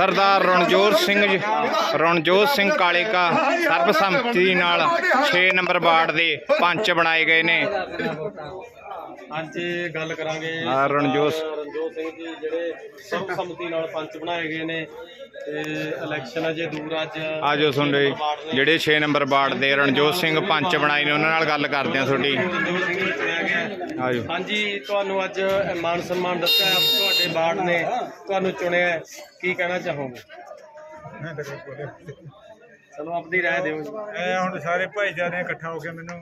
ਸਰਦਾਰ ਰਣਜੋਤ ਸਿੰਘ ਜੀ, ਰਣਜੋਤ ਸਿੰਘ ਕਾਲੇਕਾ ਸਰਬਸੰਮਤੀ ਨਾਲ 6 number ward ਦੇ ਪੰਚ ਬਣਾਏ ਗਏ ਨੇ। ਅੱਜ ਗੱਲ ਕਰਾਂਗੇ ਹਾਂ, ਰਣਜੋਤ। ਸਰਦਾਰ ਰਣਜੋਤ ਸਿੰਘ ਜੀ ਜਿਹੜੇ ਸਰਬਸੰਮਤੀ ਨਾਲ ਪੰਚ ਬਣਾਏ ਗਏ ਨੇ ਤੇ ਇਲੈਕਸ਼ਨ ਅਜੇ ਦੂਰ ਅੱਜ ਆਜੋ ਸੁਣਦੇ ਜਿਹੜੇ 6 ਨੰਬਰ ਵਾਰਡ ਦੇ ਰਣਜੋਤ ਸਿੰਘ ਪੰਚ ਬਣਾਏ ਨੇ ਉਹਨਾਂ ਨਾਲ ਗੱਲ ਕਰਦੇ ਆ ਤੁਹਾਡੀ ਰਣਜੋਤ ਸਿੰਘ ਨੂੰ ਚੁਣਿਆ ਗਿਆ ਹੈ। ਆਜੋ ਹਾਂਜੀ ਤੁਹਾਨੂੰ ਅੱਜ ਮਾਨ ਸਨਮਾਨ ਦਿੱਤਾ ਹੈ ਤੁਹਾਡੇ ਵਾਰਡ ਨੇ ਤੁਹਾਨੂੰ ਚੁਣਿਆ ਹੈ। ਕੀ ਕਹਿਣਾ ਚਾਹੋਗੇ ਚਲੋ ਆਪਣੀ ਰਾਏ ਦਿਓ ਜੀ। ਇਹ ਹੁਣ ਸਾਰੇ ਭਾਈਚਾਰੇ ਇਕੱਠਾ ਹੋ ਕੇ ਮੈਨੂੰ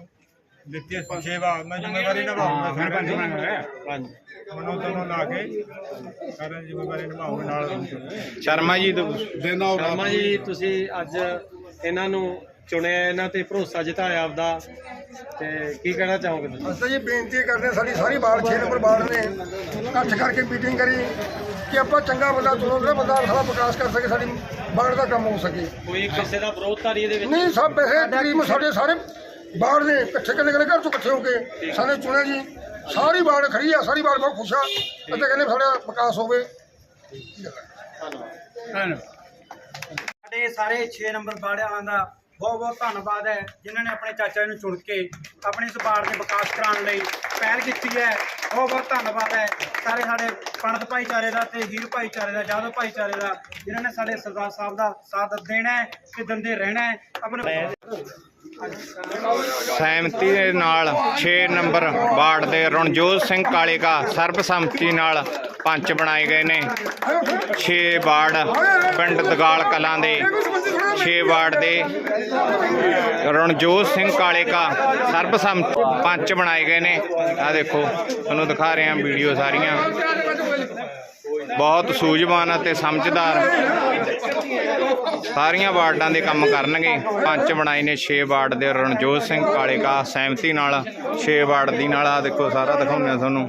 ਦਿੱਤੀ ਹੈ ਸੇਵਾ ਮੈਂ ਜ਼ਿੰਮੇਵਾਰੀ ਨਿਭਾਉਂਗਾ ਸਰਪੰਚ ਬਣਾਂਗਾ ਹਾਂਜੀ। ਮਨੋਂ ਤੋਂ ਲਾ ਕੇ ਸਾਰਿਆਂ ਦੀ ਜ਼ਿੰਮੇਵਾਰੀ ਨਿਭਾਉਂਗਾ ਨਾਲ ਸ਼ਰਮਾ ਜੀ ਸ਼ਰਮਾ ਜੀ ਤੁਸੀਂ ਅੱਜ ਇਹਨਾਂ ਨੂੰ ਚੁਣਿਆ ਇਹਨਾਂ ਤੇ ਭਰੋਸਾ ਜਤਾਇਆ ਆਪਦਾ। ਤੇ ਕੀ ਕਹਿਣਾ ਚਾਹੋਗੇ ਤੁਸੀਂ? ਅਸੀਂ ਜੀ ਬੇਨਤੀ ਕਰਦੇ ਸਾਡੀ ਸਾਰੀ ਬਾਲ 6 ਨੰਬਰ ਬਾਲ ਨੇ ਇਕੱਠ ਕਰਕੇ ਮੀਟਿੰਗ ਕਰੀ ਕਿ ਆਪਾਂ ਚੰਗਾ ਬੰਦਾ ਚੁਣੋ ਜਿਹੜਾ ਬੰਦਾ ਸਾਡਾ ਵਿਕਾਸ ਕਰ ਸਕੇ ਸਾਡੀ ਬਾਲ ਦਾ ਕੰਮ ਹੋ ਸਕੇ। ਕੋਈ ਕਿਸੇ ਦਾ ਵਿਰੋਧ ਤਾਂ ਨਹੀਂ ਇਹਦੇ ਵਿੱਚ? ਨਹੀਂ ਸਭ ਵੈਸੇ ਤਕਰੀਬਨ ਸਾਡੇ ਸਾਰੇ ਬਾਲ ਨੇ ਇਕੱਠੇ ਕਿੰਨੇ ਕਿੰਨੇ ਘਰ ਤੋਂ ਇਕੱਠੇ ਹੋ ਕੇ ਸਾਡੇ ਚੁਣਿਆ ਜੀ ਸਾਰੀ ਬਾਲ ਖੜੀ ਆ ਸਾਰੀ ਬਾਲ ਬਹੁਤ ਖੁਸ਼ ਆ। ਅਤੇ ਕਹਿੰਦੇ ਸਾਡਾ ਵਿਕਾਸ ਹੋਵੇ। ਸਾਡੇ ਸਾਰੇ 6 ਨੰਬਰ ਵਾਲਿਆਂ ਦਾ ਬਹੁਤ ਬਹੁਤ ਧੰਨਵਾਦ ਹੈ ਜਿਨ੍ਹਾਂ ਨੇ ਆਪਣੇ ਚਾਚਾ ਜੀ ਨੂੰ ਚੁਣ ਕੇ ਆਪਣੇ ਇਸ ਵਾਰਡ ਦੇ ਵਿਕਾਸ ਕਰਾਉਣ ਲਈ ਪਹਿਲ ਕੀਤੀ ਹੈ। ਬਹੁਤ ਬਹੁਤ ਧੰਨਵਾਦ ਹੈ ਸਾਰੇ ਸਾਡੇ ਪੰਡਤ ਭਾਈਚਾਰੇ ਦਾ ਤੇ ਹੀਰ ਭਾਈਚਾਰੇ ਦਾ ਜਾਦਵ ਭਾਈਚਾਰੇ ਦਾ, ਜਿਨ੍ਹਾਂ ਨੇ ਸਾਡੇ ਸਰਦਾਰ ਸਾਹਿਬ ਦਾ ਸਾਥ ਦੇਣਾ ਹੈ ਤੇ ਦਿੰਦੇ ਰਹਿਣਾ ਹੈ। ਆਪਣੇ ਸਹਿਮਤੀ ਦੇ ਨਾਲ 6 ਨੰਬਰ ਵਾਰਡ ਦੇ ਰਣਜੋਤ ਸਿੰਘ ਕਾਲੇਕਾ ਸਰਬਸੰਮਤੀ ਨਾਲ ਪੰਚ ਬਣਾਏ ਗਏ ਨੇ। 6 ਵਾਰਡ ਪਿੰਡ ਦਗਾਲ ਕਲਾਂ ਦੇ 6 ਵਾਰਡ ਦੇ। ਰਣਜੋਤ ਸਿੰਘ ਕਾਲੇਕਾ ਸਰਬਸੰਮਤ ਪੰਚ ਬਣਾਏ ਗਏ ਨੇ। ਆ ਦੇਖੋ, ਤੁਹਾਨੂੰ ਦਿਖਾ ਰਹੇ ਹਾਂ ਵੀਡੀਓ ਸਾਰੀਆਂ। ਬਹੁਤ ਸੂਝਵਾਨ ਅਤੇ ਸਮਝਦਾਰ। ਸਾਰੀਆਂ ਵਾਰਡਾਂ ਦੇ ਕੰਮ ਕਰਨਗੇ। ਪੰਚ ਬਣਾਏ ਨੇ 6 ਵਾਰਡ ਦੇ, ਰਣਜੋਤ ਸਿੰਘ, ਕਾਲੇਕਾ, ਸਹਿਮਤੀ ਨਾਲ 6 ਵਾਰਡ ਦੀ ਨਾਲ। ਆ ਦੇਖੋ, ਸਾਰਾ ਦਿਖਾਉਂਦੇ ਆ ਤੁਹਾਨੂੰ।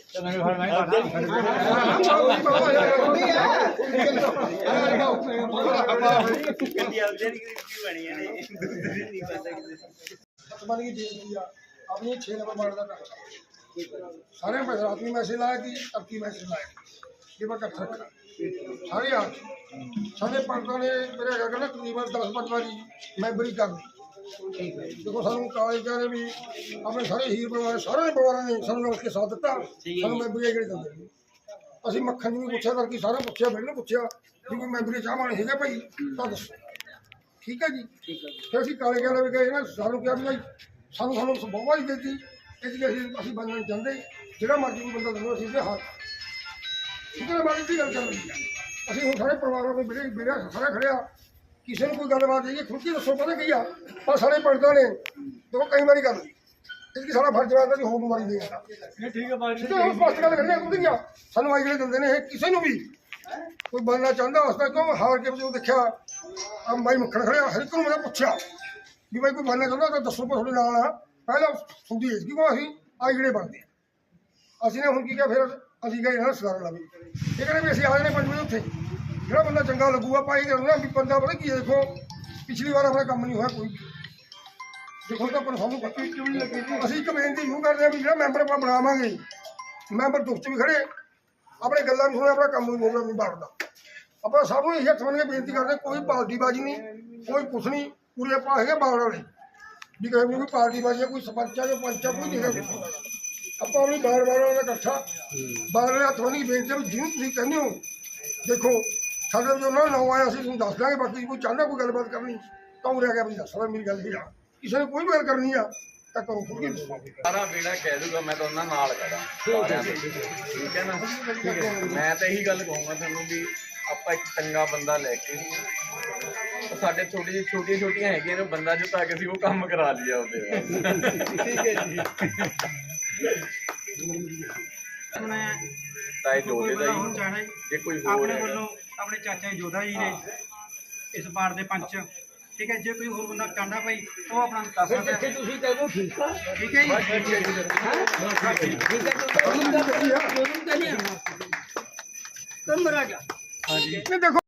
ਮੇਰਾ ਨਾਮ ਹੈ ਉਹ ਸਭ ਆਇਓ ਆ ਨਹੀਂ ਬਣ ਗਈ ਬੇਨਤੀ ਆ ਆਪਣੀ 6 ਨੰਬਰ ਵਾਰਡ ਦਾ ਕੰਮ ਸਾਰੇ ਮੈਂ ਰਾਤੀ ਮੈਸੇਜ ਲਾਇਆ ਕਿ ਅੱਕੀ ਮੈਸੇਜ ਲਾਇਆ ਕਿ ਮੈਂ ਇਕੱਠਾ ਕਰਾਂ ਸਾਰੇ ਆ ਸਾਡੇ ਪੰਡਤਾਂ ਨੇ ਮੇਰੇ ਹੈਗਾ ਕਹਿੰਦਾ ਤਕਰੀਬਨ 10 ਪੰਜ ਵਾਰੀ ਮੈਂਬਰੀ ਕਰਨੀ ਦੇਖੋ ਸਾਨੂੰ ਕਾਲਜਾਂ ਨੇ ਵੀ ਆਪਣੇ ਸਾਰੇ ਹੀਰ ਪਰਿਵਾਰ ਸਾਰੇ ਪਰਿਵਾਰਾਂ ਨੇ ਸਾਨੂੰ ਨਾਲ ਕੇ ਸਾਥ ਦਿੱਤਾ। ਸਾਨੂੰ ਮੈਂਬਰੀ ਜਿਹੜੇ ਦਿੰਦੇ ਅਸੀਂ ਮੱਖਣ ਨੂੰ ਪੁੱਛਿਆ ਕਰਕੇ ਸਾਰਾ ਪੁੱਛਿਆ ਨੂੰ ਪੁੱਛਿਆ ਕਿ ਕੋਈ ਮੈਂਬਰੀ ਚਾਹਵਾਨ ਹੈਗਾ ਭਾਈ ਤਾਂ ਦੱਸੋ। ਠੀਕ ਹੈ ਜੀ? ਫਿਰ ਅਸੀਂ ਕਾਲੇ ਕਹਿੰਦੇ ਵੀ ਗਏ ਨਾ ਸਾਨੂੰ ਕਿਹਾ ਵੀ ਭਾਈ ਸਾਨੂੰ ਸਾਨੂੰ ਬਹੁਤ ਹੀ ਦਿੱਤੀ। ਇਸ ਲਈ ਅਸੀਂ ਅਸੀਂ ਬੰਦਣਾ ਨਹੀਂ ਚਾਹੁੰਦੇ। ਜਿਹੜਾ ਮਰਜ਼ੀ ਕੋਈ ਬੰਦਾ ਦਿੰਦਾ ਅਸੀਂ ਇਹਦੇ ਹੱਥ ਕਿਹਦੇ ਬਾਰੇ ਦੀ ਗੱਲ ਰਹੀ ਹੈ। ਅਸੀਂ ਹੁਣ ਸਾਰੇ ਪਰਿਵਾਰਾਂ ਨੂੰ ਮਿਲੇ ਮਿਲਿਆ ਸਾਰੇ ਖੜਿਆ। ਕਿਸੇ ਨੂੰ ਕੋਈ ਗੱਲਬਾਤ ਨਹੀਂ ਖੁਦ ਹੀ ਦੱਸੋ ਪਤਾ ਕੀ ਆ? ਪਰ ਸਾਰੇ ਪੜਦਾ ਨੇ ਦੇਖੋ ਕਈ ਵਾਰੀ ਗੱਲ। ਇਸ ਕੀ ਸਾਡਾ ਫਰਜ਼ ਬਣਦਾ ਹੋਰ ਨੂੰ ਮਾਰੀ ਦੇ ਠੀਕ ਹੈ ਬਾਈ ਠੀਕ ਹੈ ਸਪਸ਼ਟ ਗੱਲ ਕਰਨੀ ਹੈ ਕੀ ਆ। ਸਾਨੂੰ ਆਈ ਜਿਹੜੇ ਦਿੰਦੇ ਨੇ ਇਹ ਕਿਸੇ ਨੂੰ ਵੀ। ਕੋਈ ਬਣਨਾ ਚਾਹੁੰਦਾ ਉਸ ਦਾ ਕਿਉਂ ਹਾਰ ਕੇ ਜਦੋਂ ਦੇਖਿਆ ਆ ਬਾਈ ਮੱਖਣ ਖੜਿਆ ਹਰ ਇੱਕ ਨੂੰ ਮੈਂ ਪੁੱਛਿਆ ਵੀ ਬਾਈ ਕੋਈ ਬਣਨਾ ਚਾਹੁੰਦਾ ਤਾਂ ਦੱਸੋ ਤੁਹਾਡੇ ਨਾਲ ਆ। ਪਹਿਲਾਂ ਸੁਣਦੀ ਹੈ ਕਿਉਂ ਅਸੀਂ ਆ ਜਿਹੜੇ ਬਣਦੇ ਅਸੀਂ ਨੇ ਹੁਣ ਕੀ ਕਿਹਾ ਫਿਰ ਅਸੀਂ ਗਏ ਨਾ ਸਦਾਰ ਲਾਵੀ ਇਹ ਕਹਿੰਦੇ ਵੀ ਅਸੀਂ ਆ ਜਾਣੇ ਪੰਜ ਵਜੇ ਉੱਥੇ। ਜਿਹੜਾ ਬੰਦਾ ਚੰਗਾ ਲੱਗੂਗਾ ਪਾਈ ਕਰਨਾ ਵੀ ਬੰਦਾ ਪਤਾ ਕੀ ਹੈ ਦੇਖੋ ਪਿਛਲੀ ਵਾਰ ਆਪਣਾ ਕੰਮ ਨਹੀਂ ਹੋਇਆ ਕੋਈ ਵੀ। ਦੇਖੋ ਤਾਂ ਪਰ ਸਾਨੂੰ ਪਤਾ ਕਿਉਂ ਨਹੀਂ ਲੱਗੀ ਅਸੀਂ ਇੱਕ ਬੇਨਤੀ ਨੂੰ ਕਰਦੇ ਆ ਵੀ ਜਿਹੜਾ ਮੈਂਬਰ ਆਪਾਂ ਬਣਾਵਾਂਗੇ ਮੈਂਬਰ ਦੁੱਖ 'ਚ ਵੀ ਖੜੇ ਆਪਣੇ ਗੱਲਾਂ ਵੀ ਸੁਣੇ ਆਪਣਾ ਕੰਮ ਵੀ ਹੋਊਗਾ ਨਹੀਂ ਬਾੜਦਾ ਆਪਾਂ ਸਭ ਨੂੰ ਇਹ ਹੱਥ ਬੰਨ ਕੇ ਬੇਨਤੀ ਕਰਦੇ ਕੋਈ ਪਾਰਟੀ ਬਾਜੀ ਨਹੀਂ ਕੋਈ ਕੁਛ ਨਹੀਂ ਪੂਰੇ ਆਪਾਂ ਹੈਗੇ ਬਾੜ ਵਾਲੇ ਵੀ ਕਹੇ ਵੀ ਕੋਈ ਪਾਰਟੀ ਬਾਜੀ ਆ, ਕੋਈ ਸਰਪੰਚ ਜਾਂ ਪੰਚ ਕੋਈ ਨਹੀਂ ਹੈਗਾ ਕੁਛ। ਆਪਾਂ ਆਪਣੀ ਬਾੜ ਬਾੜ ਵਾਲਾ ਇਕੱਠਾ ਬਾੜ ਵਾਲੇ ਹੱਥ ਬੰਨ ਕੇ ਬੇਨਤੀ ਆ ਵੀ ਜਿਹਨੂੰ ਤੁਸੀਂ ਕਹਿੰਦੇ ਹੋ ਦੇਖੋ ਸਾਡੇ ਜੋ ਨਾ ਨੌ ਆਇਆ ਅਸੀਂ ਤੁਹਾਨੂੰ ਦੱਸ ਦਾਂਗੇ ਬਾਕੀ ਕੋਈ ਚਾਹੁੰਦਾ ਕੋਈ ਗੱਲਬਾਤ ਕਰਨੀ ਤਾਂ ਉਰੇ ਆ ਗਿਆ ਵੀ ਦੱਸ ਮੇਰੀ ਗੱਲ ਵੀ ਆ। ਕਿਸੇ ਨੇ ਕੋਈ ਵੀ ਗੱਲ ਕਰਨੀ ਆ ਤਾਂ ਕਰੋ ਖੁਦ ਕੇ ਦੱਸੋ। ਸਾਰਾ ਬੇੜਾ ਕਹਿ ਦੂਗਾ ਮੈਂ ਤਾਂ ਉਹਨਾਂ ਨਾਲ ਸਾਰਿਆਂ ਦੇ ਠੀਕ ਹੈ ਨਾ? ਮੈਂ ਤਾਂ ਇਹੀ ਗੱਲ ਕਹੂੰਗਾ ਤੁਹਾਨੂੰ ਵੀ ਆਪਾਂ ਇੱਕ ਚੰਗਾ ਬੰਦਾ ਲੈ ਕੇ ਉਹ ਸਾਡੇ ਛੋਟੀ ਜਿਹੀ ਛੋਟੀਆਂ ਛੋਟੀਆਂ ਹੈਗੀਆਂ ਨੇ ਬੰਦਾ ਜੋ ਤਾਂ ਕਿ ਅਸੀਂ ਉਹ ਕੰਮ ਕਰਾ ਲਿਆ ਉਹਦੇ ਨਾਲ। ਮੈਂ ਤਾਏ ਕੋਈ ਜੋਦੇ ਦਾ ਹੋਰ ਜੀ ਜੇ ਕੋਈ ਹੋਰ ਆਪਣੇ ਵੱਲੋਂ ਆਪਣੇ ਚਾਚਾ ਜੋਧਾ ਜੀ ਨੇ ਇਸ ਬਾੜ ਦੇ ਪੰਚ। ਠੀਕ ਹੈ ਜੇ ਕੋਈ ਹੋਰ ਬੰਦਾ ਚਾਹੁੰਦਾ ਭਾਈ ਉਹ ਆਪਣਾ ਦੱਸ ਸਕਦਾ। ਹੈ। ਤੁਸੀਂ ਕਹਿ ਦੋ ਠੀਕ ਆ। ਠੀਕ ਹੈ ਜੀ। ਠੀਕ ਹੈ ਆਉਣਾ ਤੁਮ ਰਾਜਾ ਨਹੀਂ ਦੇਖੋ।